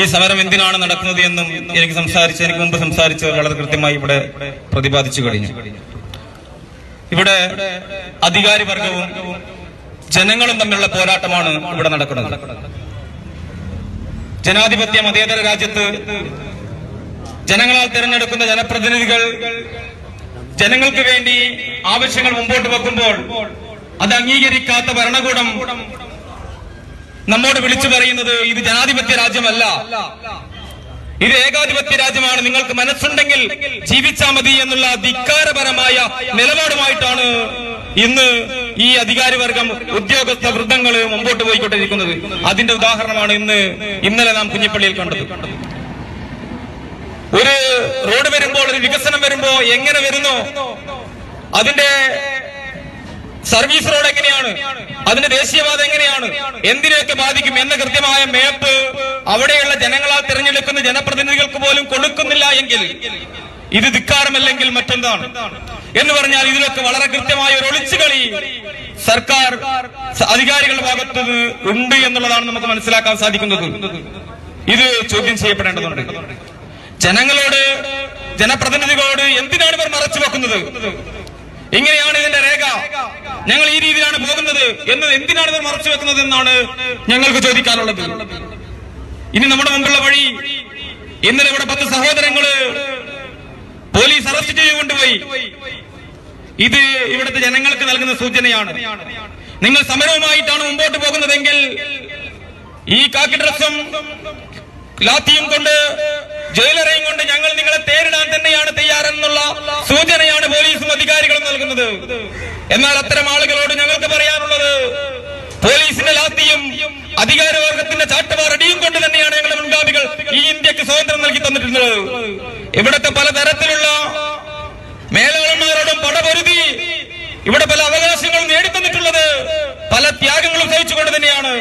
ഈ സമരം എന്തിനാണ് നടക്കുന്നത് എന്നും എനിക്ക് സംസാരിച്ച് എനിക്ക് മുമ്പ് സംസാരിച്ച് വളരെ കൃത്യമായി ഇവിടെ പ്രതിപാദിച്ചു കഴിഞ്ഞു. ഇവിടെ അധികാരി വർഗവും ജനങ്ങളും തമ്മിലുള്ള പോരാട്ടമാണ് ഇവിടെ നടക്കുന്നത്. ജനാധിപത്യ മതേതര രാജ്യത്ത് ജനങ്ങളാൽ തിരഞ്ഞെടുക്കുന്ന ജനപ്രതിനിധികൾ ജനങ്ങൾക്ക് വേണ്ടി ആവശ്യങ്ങൾ മുമ്പോട്ട് വെക്കുമ്പോൾ അത് അംഗീകരിക്കാത്ത ഭരണകൂടം നമ്മോട് വിളിച്ചു പറയുന്നത് ഇത് ജനാധിപത്യ രാജ്യമല്ല. ഇത് ഏകാധിപത്യ രാജ്യമാണ്. നിങ്ങൾക്ക് മനസ്സുണ്ടെങ്കിൽ ജീവിച്ചാൽ മതി എന്നുള്ള ധിക്കാരപരമായ നിലപാടുമായിട്ടാണ് ഇന്ന് ഈ അധികാരിവർഗം ഉദ്യോഗസ്ഥ വൃദ്ധങ്ങൾ മുമ്പോട്ട് പോയിക്കൊണ്ടിരിക്കുന്നത്. അതിന്റെ ഉദാഹരണമാണ് ഇന്ന് ഇന്നലെ നാം കുഞ്ഞിപ്പള്ളിയിൽ കണ്ടത്. ഒരു റോഡ് വരുമ്പോൾ ഒരു വികസനം വരുമ്പോ എങ്ങനെ വരുന്നു അതിന്റെ സർവീസ് റോഡ് എങ്ങനെയാണ്? അതിന്റെ ദേശീയപാത എങ്ങനെയാണ്? എന്തിനെയൊക്കെ ബാധിക്കും? എന്ന കൃത്യമായ മേപ്പ് അവിടെയുള്ള ജനങ്ങളാൽ തിരഞ്ഞെടുക്കുന്ന ജനപ്രതിനിധികൾക്ക് പോലും കൊടുക്കുന്നില്ല എങ്കിൽ ഇത് ധിക്കാരമല്ലെങ്കിൽ മറ്റെന്താണ്? എന്ന് പറഞ്ഞാൽ ഇതിലൊക്കെ വളരെ കൃത്യമായ ഒരു ഒളിച്ചുകളി സർക്കാർ അധികാരികളുടെ ഭാഗത്ത് ഉണ്ട് എന്നുള്ളതാണ് നമുക്ക് മനസ്സിലാക്കാൻ സാധിക്കുന്നത്. ഇത് ചോദ്യം ചെയ്യപ്പെടേണ്ടതുണ്ട്. ജനങ്ങളോട് ജനപ്രതിനിധികളോട് എന്തിനാണ് ഇവർ മറച്ചു വെക്കുന്നത്? ഇങ്ങനെയാണ് ഇതിന്റെ രേഖ. ഞങ്ങൾ ഈ രീതിയിലാണ് പോകുന്നത് എന്ന് എന്തിനാണ് ഇവർ മറച്ചു വെക്കുന്നത് എന്നാണ് ഞങ്ങൾക്ക് ചോദിക്കാനുള്ളത്. ഇനി നമ്മുടെ മുമ്പുള്ള വഴി ഇന്നലെ ഇവിടെ പത്ത് സഹോദരങ്ങൾ പോലീസ് അറസ്റ്റ് ചെയ്ത് കൊണ്ടുപോയി ഇത് ഇവിടുത്തെ ജനങ്ങൾക്ക് നൽകുന്ന സൂചനയാണ്. നിങ്ങൾ സമരവുമായിട്ടാണ് മുമ്പോട്ട് പോകുന്നതെങ്കിൽ ഈ കാക്കി ഡ്രസ്സും ലാത്തിയും കൊണ്ട് ജയിലറയും കൊണ്ട് ഞങ്ങൾ നിങ്ങളെ തേരിടാൻ തന്നെയാണ് തയ്യാറെന്നുള്ള സൂചനയാണ് പോലീസും അധികാരികളും നൽകുന്നത് എന്നാൽ അത്തരം ആളുകളോട് ഞങ്ങൾക്ക് പറയാനുള്ളത് പോലീസിന്റെ ലാത്തിയും അധികാരവർഗത്തിന്റെ ചാട്ടവാറടിയും കൊണ്ട് തന്നെയാണ് ഞങ്ങളുടെ മുൻഗാമികൾ ഈ ഇന്ത്യയ്ക്ക് സ്വാതന്ത്ര്യം നൽകി തന്നിട്ടുള്ളത്. ഇവിടത്തെ പലതരത്തിലുള്ള മേലാളന്മാരോടും പടപൊരുതി ഇവിടെ പല അവകാശങ്ങളും നേടിത്തന്നിട്ടുള്ളത് പല ത്യാഗങ്ങളും സഹിച്ചുകൊണ്ട് തന്നെയാണ്.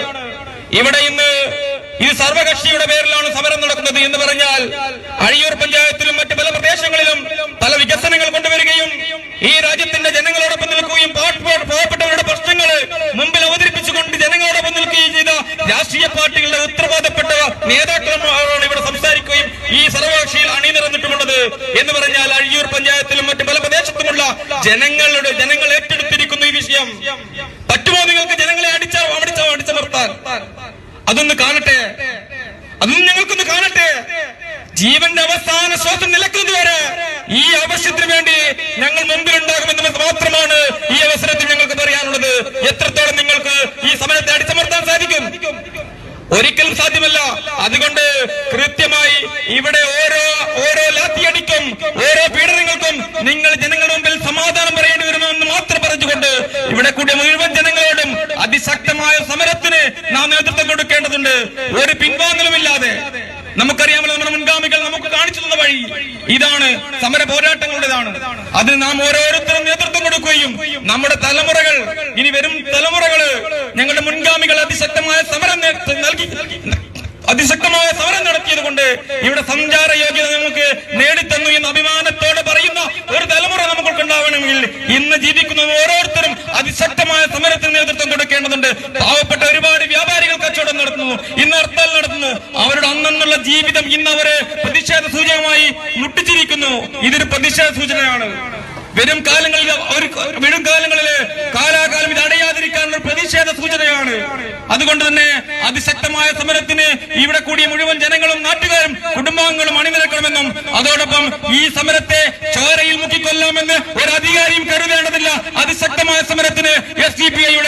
ഇവിടെ ഇന്ന് ഇത് സർവകക്ഷിയുടെ പേരിലാണ് സമരം നടക്കുന്നത് എന്ന് പറഞ്ഞാൽ അഴിയൂർ പഞ്ചായത്തിലും മറ്റ് പല പ്രദേശങ്ങളിലും പല വികസനങ്ങൾ കൊണ്ടുവരികയും ഈ രാജ്യത്തിന്റെ ജനങ്ങളോടൊപ്പം നിൽക്കുകയും പാവപ്പെട്ട- പാവപ്പെട്ടവരുടെ പ്രശ്നങ്ങൾ മുമ്പിൽ അവതരിപ്പിച്ചുകൊണ്ട് ജനങ്ങളോടൊപ്പം നിൽക്കുകയും ചെയ്ത രാഷ്ട്രീയ പാർട്ടികളുടെ ഉത്തരവാദപ്പെട്ട നേതാക്കളാണ് ഇവിടെ സംസാരിക്കുകയും ഈ സർവകക്ഷിയിൽ അണിനിറന്നിട്ടുമുള്ളത് എന്ന് പറഞ്ഞാൽ അഴിയൂർ പഞ്ചായത്തിലും മറ്റ് പല പ്രദേശത്തുമുള്ള ജനങ്ങളുടെ ജനങ്ങൾ ഏറ്റെടുത്തിരിക്കുന്നു ഈ വിഷയം. പറ്റുമോ നിങ്ങൾക്ക് ജനങ്ങളെ അടിച്ച അടിച്ചമർത്താൻ? അതൊന്ന് കാണട്ടെ. അതൊന്നും ഞങ്ങൾക്കൊന്ന് കാണട്ടെ. ജീവന്റെ അവസാന ശ്വാസം നിലക്കുന്നത് വരെ ഈ ആവശ്യത്തിന് വേണ്ടി ഞങ്ങൾ മുമ്പിലുണ്ടാകുമെന്ന് മാത്രമാണ് ഈ അവസരത്തിൽ ഞങ്ങൾക്ക് പറയാനുള്ളത്. എത്രത്തോളം നിങ്ങൾക്ക് ഈ സമരത്തെ അടിച്ചമർത്താൻ സാധിക്കും? ഒരിക്കലും സാധ്യമല്ല. അതുകൊണ്ട് കൃത്യമായി ഇവിടെ ഓരോ ഓരോ ലാത്തിയടിക്കും ഓരോ പീഡനങ്ങൾക്കും നിങ്ങൾ ജനങ്ങളുടെ മുമ്പിൽ സമാധാനം പറയേണ്ടി വരുമെന്ന് മാത്രം പറഞ്ഞുകൊണ്ട് ഇവിടെ കൂടിയ മുഴുവൻ ജനങ്ങളോടും അതിശക്തമായ നേതൃത്വം കൊടുക്കേണ്ടതുണ്ട് ഒരു പിൻവാങ്ങലുമില്ലാതെ നമുക്കറിയാമല്ലോ നമ്മുടെ മുൻഗാമികൾ നമുക്ക് കാണിച്ചു തന്ന വഴി ഇതാണ് സമര പോരാട്ടങ്ങളുടേതാണ്. അതിന് നാം ഓരോരുത്തരും നേതൃത്വം കൊടുക്കുകയും നമ്മുടെ തലമുറകൾ ഇനി വരും തലമുറകൾ ഞങ്ങളുടെ മുൻഗാമികൾ അതിശക്തമായ സമരം നൽകി അതിശക്തമായ സമരം നടത്തിയത് കൊണ്ട് ഇവിടെ സഞ്ചാര യോഗ്യത നമുക്ക് നേടിത്തന്നു എന്ന് അഭിമാനത്തോടെ പറയുന്ന ഒരു തലമുറ നമുക്ക് ഉണ്ടാവണമെങ്കിൽ ഇന്ന് ജീവിക്കുന്ന ഓരോരുത്തരും അതിശക്തമായ സമരത്തിന് നേതൃത്വം കൊടുക്കേണ്ടതുണ്ട്. പാവപ്പെട്ട ഒരുപാട് വ്യാപാരികൾ കച്ചവടം നടത്തുന്നു. ഇന്ന് ഹർത്താൽ നടത്തുന്നു. അവരുടെ അന്നെന്നുള്ള ജീവിതം ഇന്ന് അവർ പ്രതിഷേധ സൂചകമായി മുട്ടിച്ചിരിക്കുന്നു. ഇതൊരു പ്രതിഷേധ സൂചനയാണ്. വരും കാലങ്ങളിൽ വരും കാലങ്ങളിൽ കാലാകാലം ഇത് അടയാതിരിക്കാനുള്ള പ്രതിഷേധ സൂചനയാണ്. അതുകൊണ്ട് തന്നെ അതിശക്തമായ സമരത്തിന് ഇവിടെ കൂടിയ മുഴുവൻ ജനങ്ങളും നാട്ടുകാരും കുടുംബാംഗങ്ങളും അണിനിരക്കണമെന്നും അതോടൊപ്പം ഈ സമരത്തെ ചോരയിൽ മുക്കിക്കൊല്ലാമെന്ന് ഒരു അധികാരിയും കരുതേണ്ടതില്ല. അതിശക്തമായ സമരത്തിന് എസ് ഡി പി ഐയുടെ